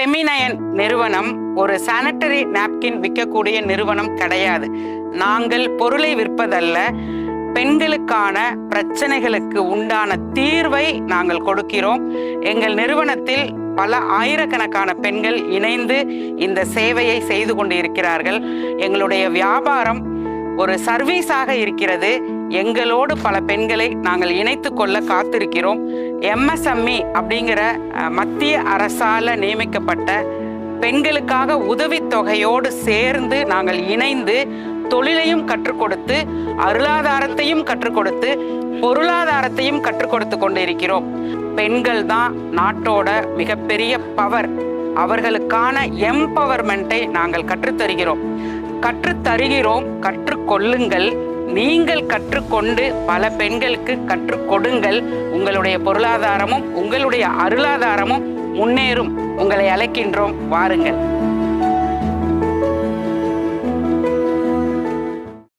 ஃபெமினயன் நிறுவனம் ஒரு sanitary napkin விற்கக்கூடிய நிறுவனம் கிடையாது. நாங்கள் பொருளை விற்பதல்ல பெண்களுக்கான பிரச்சனைகளுக்கு உண்டான தீர்வை நாங்கள் கொடுக்கிறோம். எங்கள் நிறுவனத்தில் பல ஆயிரக்கணக்கான பெண்கள் இணைந்து இந்த சேவையை செய்து கொண்டு இருக்கிறார்கள் எங்களுடைய வியாபாரம் ஒரு சர்வீஸாக இருக்கிறது. எங்களோடு பல பெண்களை நாங்கள் இணைத்து கொள்ள காத்திருக்கிறோம். எம்எஸ்எம்இ அப்படிங்கிற மத்திய அரசால நியமிக்கப்பட்ட பெண்களுக்காக உதவித்தொகையோடு சேர்ந்து நாங்கள் இணைந்து தொழிலையும் கற்றுக் கொடுத்து அருளாதாரத்தையும் கற்றுக் கொடுத்து பொருளாதாரத்தையும் கற்றுக் கொடுத்து கொண்டிருக்கிறோம். பெண்கள் தான் நாட்டோட மிகப்பெரிய பவர் அவர்களுக்கான எம்பவர்மெண்ட்டை நாங்கள் கற்றுத்தருகிறோம். கற்றுத்தருகிறோம் கற்றுக்கொள்ளுங்கள். நீங்கள் கற்றுக்கொண்டு பல பெண்களுக்கு கற்றுக் கொடுங்கள். உங்களுடைய பொருளாதாரமும் உங்களுடைய அருளாதாரமும் முன்னேறும். உங்களை அழைக்கின்றோம். வாருங்கள்.